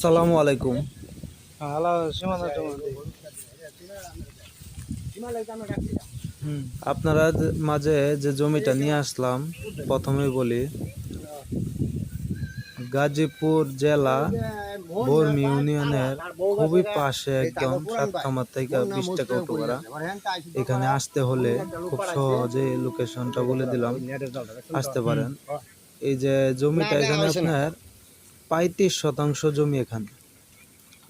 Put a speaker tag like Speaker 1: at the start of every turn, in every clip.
Speaker 1: আসসালামু আলাইকুম। আপনারা মাঝে যে জমিটা নিয়ে আসলাম প্রথমে বলি গাজীপুর জেলা বর্মি ইউনিয়নের খুবই পাশে একদম সাতকামার থেকে বিশ টাকা অটো করা এখানে আসতে হলে খুব সহজে লোকেশনটা বলে দিলাম আসতে পারেন। এই যে জমিটা এখানে আপনার পঁয়ত্রিশ শতাংশ জমি এখানে।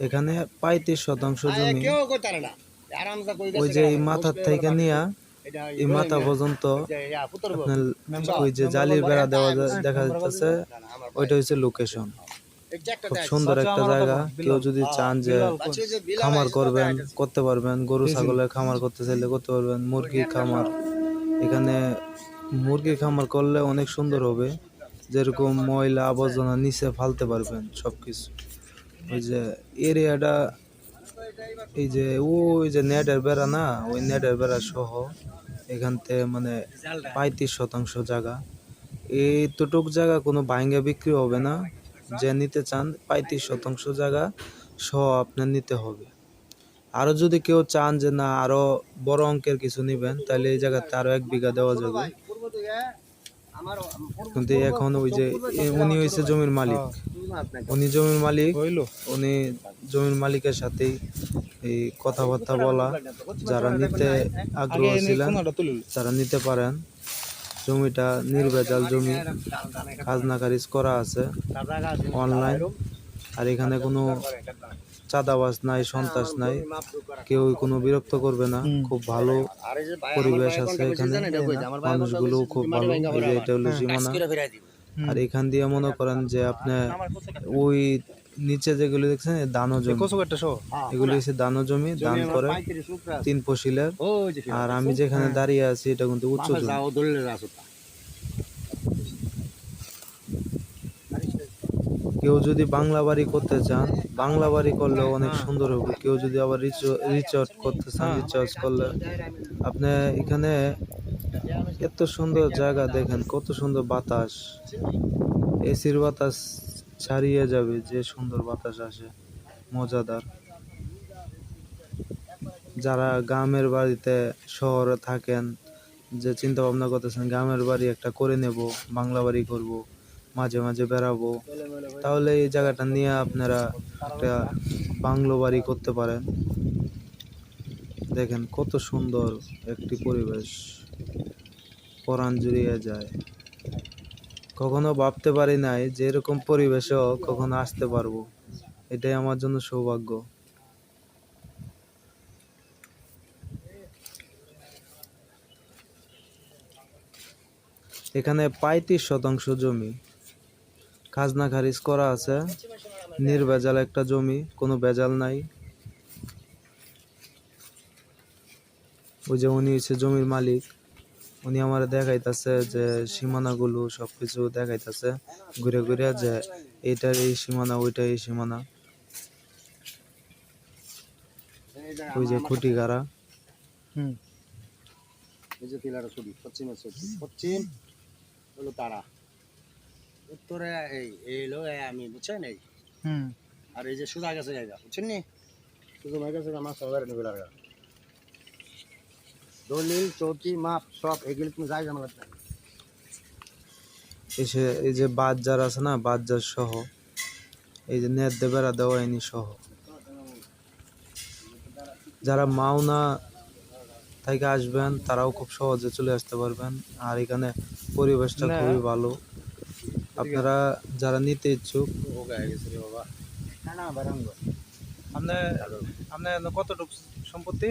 Speaker 1: এখানে পঁয়ত্রিশ শতাংশ জমি ওই যে এই মাথার থেকে নিয়ে এই মাথা পর্যন্ত ওই যে জালির বেড়া দেওয়া দেখা যাচ্ছে ওইটা হচ্ছে লোকেশন খুব সুন্দর একটা জায়গা। কেউ যদি চান যে খামার করবেন করতে পারবেন গরু ছাগলের খামার করতে চাইলে করতে পারবেন মুরগির খামার। এখানে মুরগির খামার করলে অনেক সুন্দর হবে। যেরকম ময়লা আবর্জনা নিচে ফালতে পারবেন সবকিছু। ওই যে এরিয়াটা, এই যে ওই যে নেটের বেড়া না, ওই নেটের বেড়া সহ এখান থেকে মানে পঁয়ত্রিশ শতাংশ জায়গা। এইটুক জায়গা কোনো ভাঙ্গা বিক্রি হবে না। যে নিতে চান পঁয়ত্রিশ শতাংশ জায়গা সহ আপনার নিতে হবে। আরও যদি কেউ চান যে না, আরও বড় অঙ্কের কিছু নেবেন, তাহলে এই জায়গাতে আরও এক বিঘা দেওয়া যাবে। কিন্তু এখন ওই যে উনি হয়েছে জমির মালিক। উনি জমির মালিক উনি জমির মালিকের সাথেই এই কথাবার্তা বলা। যারা নিতে আগ্রহ ছিলেন তারা নিতে পারেন জমিটা নির্ভেজাল জমি খাজনা খারিজ করা আছে। অনলাইন আর এখানে কোনো চাঁদাবাজ নাই সন্ত্রাস নাই কেউ কোনো বিরক্ত করবে না। খুব ভালো পরিবেশ আছে এখানে। মানুষগুলো খুব ভালো। এটা হলো সীমানা আর এখান দিয়ে মনে করেন যে আপনি ওই নিচে যেগুলো দেখছেন দানো জমি। এগুলি হচ্ছে দানো জমি দান করে তিন ফসিলের আর আমি যেখানে দাঁড়িয়ে আছি এটা কিন্তু উচ্চ জমি। কেউ যদি বাংলা বাড়ি করতে চান, বাংলা বাড়ি করলে অনেক সুন্দর হবে। কেউ যদি আবার রিচার্জ করতে চান রিচার্জ করলে আপনি এখানে এত সুন্দর জায়গা দেখেন, কত সুন্দর বাতাস। এসির বাতাস ছাড়িয়ে যাবে, যে সুন্দর বাতাস আসে, মজাদার। যারা গ্রামের বাড়িতে, শহরে থাকেন, যে চিন্তা ভাবনা করতেছেন, গ্রামের বাড়ি একটা করে নেব, বাংলা বাড়ি করব, মাঝে মাঝে বেড়াবো। তাহলে এই জায়গাটা নিয়ে আপনারা একটা বাংলো বাড়ি করতে পারেন। দেখেন কত সুন্দর একটি পরিবেশ। পরাণ জুড়িয়ে যায়। কখনো ভাবতে পারি নাই যে এরকম পরিবেশেও কখনো আসতে পারব। এটাই আমার জন্য সৌভাগ্য। এখানে পঁয়ত্রিশ শতাংশ জমি। খাজনা খারিজ করা আছে। নির্ভেজাল একটা জমি, কোনো ভেজাল নাই। ওই যে উনি হচ্ছে জমির মালিক। উনি আমার দেখাইতেছে যে সীমানাগুলো সবকিছু দেখাইতেছে ঘুরে ঘুরে যে এইটার এই সীমানা, ওইটার এই সীমানা। ওই যে খুঁটি গাড়া
Speaker 2: হুম।
Speaker 3: এই যে ছবি, পশ্চিমের ছবি, পশ্চিম হলো তারা। উত্তরে এই এই হলো আমি বুঝছেন এই?
Speaker 2: হুম।
Speaker 3: আর এই যে সুদা গেছে জায়গা বুঝছেন নি? শুধু মাই গেছে আমার সবার নি পিলার দলিল চৌকি মাপ সব এগুলো তুমি যাই জানা লাগবে
Speaker 1: এসে এই যে বাজার আছে না বাজার সহ এই যে নেট দিয়ে বেড়া দেওয়া এনি সহ। যারা মাওনা থেকে আসবেন তারাও খুব সহজে চলে আসতে পারবেন। আর এখানে পরিবেশটা খুবই ভালো। আপনারা যারা নিতে ইচ্ছুক
Speaker 2: আপনার কতটুকু সম্পত্তি?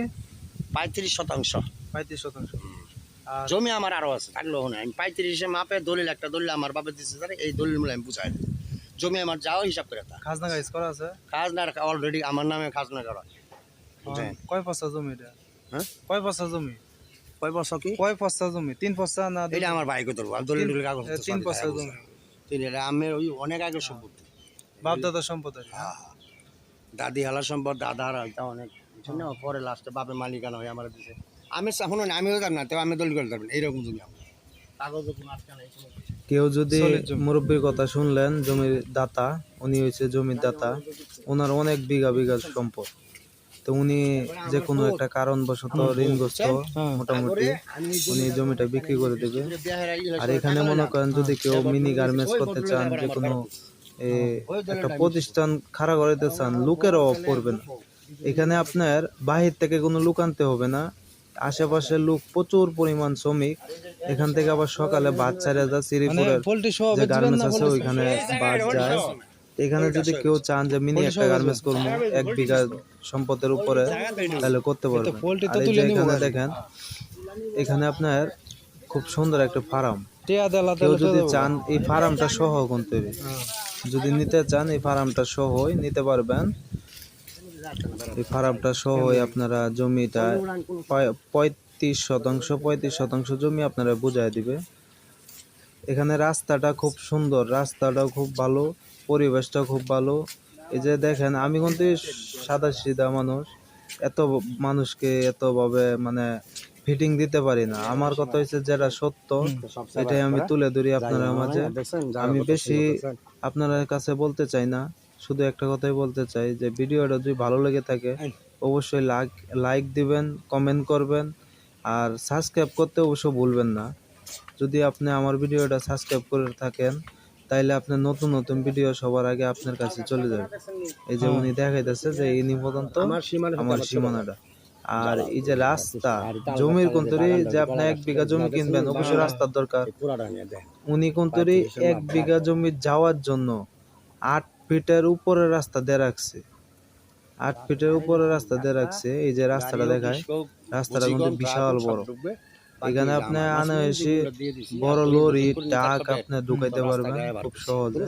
Speaker 3: পঁয়ত্রিশ শতাংশ।
Speaker 2: পঁয়ত্রিশ শতাংশ।
Speaker 3: জমি আমার আরও আছে থাকলেও না আমি পঁয়ত্রিশে মাপে দলিল একটা দলিল আমার বাপে দিচ্ছে জানে এই দলিল মিলে আমি বুঝাই জমি আমার যাও হিসাব করে তা।
Speaker 2: খাজনা খারিজ করা আছে?
Speaker 3: খাজনা অলরেডি আমার নামে খাজনা করা।
Speaker 2: কয় পস্তা জমি এটা?
Speaker 3: হ্যাঁ?
Speaker 2: কয় পস্তা জমি?
Speaker 3: কয় বছর কি?
Speaker 2: কয় পস্তা জমি? তিন পস্তা না
Speaker 3: এটা আমার ভাই কত আর দলিল
Speaker 2: তিন-
Speaker 3: টলিল কাগজ
Speaker 2: তিন পস্তা জমি।
Speaker 3: তিন এটা আমি ওই অনেক আগে সম্পত্তি।
Speaker 2: বাপ দাদার সম্পদ আর কি।
Speaker 3: দাদি হালার সম্পদ দাদার এটা অনেক। বুঝছেন পরে লাস্টে বাপের মালিকানা হয়ে আমার দিছে। আমি শুনুন আমিও জানি না তো আমি দলিল করে দেবেন এইরকম জমি আমার।
Speaker 1: কেউ যদি মুরব্বীর কথা শুনলেন জমির দাতা উনি হয়েছে জমির দাতা ওনার অনেক বিঘা বিঘা সম্পদ। তো উনি যে কোনো একটা কারণবশত ঋণগ্রস্ত মোটামুটি উনি জমিটা বিক্রি করে দেবে। আর এখানে মনে করেন যদি কেউ মিনি গার্মেন্টস করতে চান যে কোনো এ, একটা প্রতিষ্ঠান খাড়া করতে চান লোকের অভাব পড়বে না। এখানে আপনার বাহির থেকে কোনো লোক আনতে হবে না আশেপাশে লোক প্রচুর পরিমাণ শ্রমিক। এখান থেকে আবার সকালে বাস ছাড়া যায়
Speaker 2: মানে
Speaker 1: শ্রীপুরের যে গার্মেন্টস আছে ওইখানে বাস যায়। এখানে যদি কেউ চান যে মিনি একটা গার্মেন্টস করব এক বিঘা সম্পদের উপরে তাহলে করতে পারবেন। আর এই যে এখানে দেখেন এখানে আপনার খুব সুন্দর একটা ফার্ম। কেউ যদি চান এই ফার্মটা সহ কিনতে হবে। যদি নিতে চান এই ফার্মটা সহই নিতে পারবেন। এই ফার্মটা সহই আপনারা জমিটা পঁয়- পঁয়ত্রিশ শতাংশ পঁয়ত্রিশ শতাংশ জমি আপনারা বুঝাই দিবে। এখানে রাস্তাটা খুব সুন্দর রাস্তাটাও খুব ভালো। পরিবেশটাও খুব ভালো। এই যে দেখেন আমি কিন্তু সাদা সিধা মানুষ। এত মানুষকে এতভাবে মানে ফিটিং দিতে পারি না। আমার কথা হচ্ছে যেটা সত্য এটাই আমি তুলে ধরি আপনাদের মাঝে। আমি বেশি আপনাদের কাছে বলতে চাই না শুধু একটা কথাই বলতে চাই যে ভিডিওটা যদি ভালো লেগে থাকে অবশ্যই লাইক লাইক দিবেন কমেন্ট করবেন আর সাবস্ক্রাইব করতে অবশ্য ভুলবেন না। যদি আপনি আমার ভিডিওটা সাবস্ক্রাইব করে থাকেন তাইলে আপনার নতুন নতুন ভিডিও সবার আগে আপনার কাছে চলে যাবে। এই যে উনি দেখাইতেছে যে ইনি পর্যন্ত
Speaker 3: আমার
Speaker 1: সীমানাটা। আর এই যে রাস্তা জমির কোন্তরি যে আপনি এক বিঘা জমি কিনবেন অবশ্যই রাস্তার দরকার। উনি কোন্তরি এক বিঘা জমি যাওয়ার জন্য আট ফিটের উপরে রাস্তা দিয়ে রাখছে। আট ফিটের উপরে রাস্তা দিয়ে রাখছে। এই যে রাস্তাটা দেখায় রাস্তাটা কিন্তু বিশাল বড়। এখানে আপনি আনে এসে বড় লরি ট্রাক আপনি ঢুকাইতে পারবেন খুব সহজে।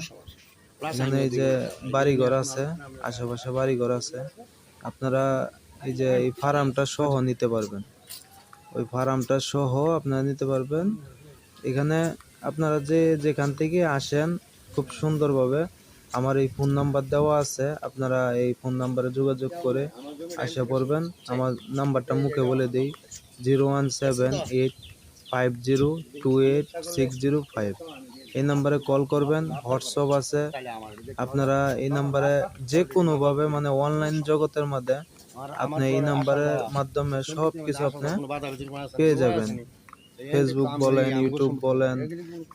Speaker 1: এখানে এই যে বাড়ি ঘর আছে আশেপাশে বাড়ি ঘর আছে আপনারা এই যে এই ফার্মটা সহ নিতে পারবেন। ওই ফার্মটা সহ আপনারা নিতে পারবেন। এখানে আপনারা যে যেখান থেকে আসেন খুব সুন্দরভাবে আমার এই ফোন নাম্বার দেওয়া আছে, আপনারা এই ফোন নাম্বারে যোগাযোগ করে আসে করবেন। আমার নাম্বারটা মুখে বলে দিই, zero one seven eight five zero two eight six zero five. এই নাম্বারে কল করবেন, হোয়াটসঅ্যাপ আছে। আপনারা এই নাম্বারে যে কোনোভাবে মানে অনলাইন জগতের মধ্যে, আপনি এই নাম্বারের মাধ্যমে সব কিছু আপনি পেয়ে যাবেন। ফেসবুক বলেন ইউটিউব বলেন,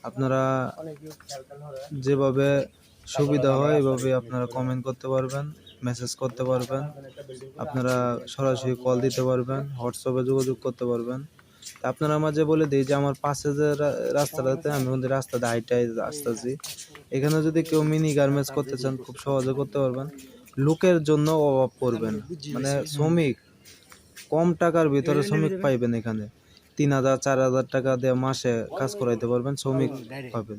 Speaker 1: আপনারা যেভাবে সুবিধা হয়, এভাবে আপনারা কমেন্ট করতে পারবেন মেসেজ করতে পারবেন, আপনারা সরাসরি কল দিতে পারবেন হোয়াটসঅ্যাপে যোগাযোগ করতে পারবেন। আপনারা মাঝে বলে দিই যে আমার পাশে যে রাস্তাটাতে আমি ওদের রাস্তাটা হাইটাই আসতেছি। এখানে যদি কেউ মিনি গার্মেন্টস করতে চান, খুব সহজে করতে পারবেন। লোকের জন্য অভাব পড়বেন মানে শ্রমিক, কম টাকার ভিতরে শ্রমিক পাইবেন এখানে। তিন হাজার, চার হাজার টাকা দিয়ে মাসে কাজ করাইতে পারবেন, শ্রমিক পাবেন।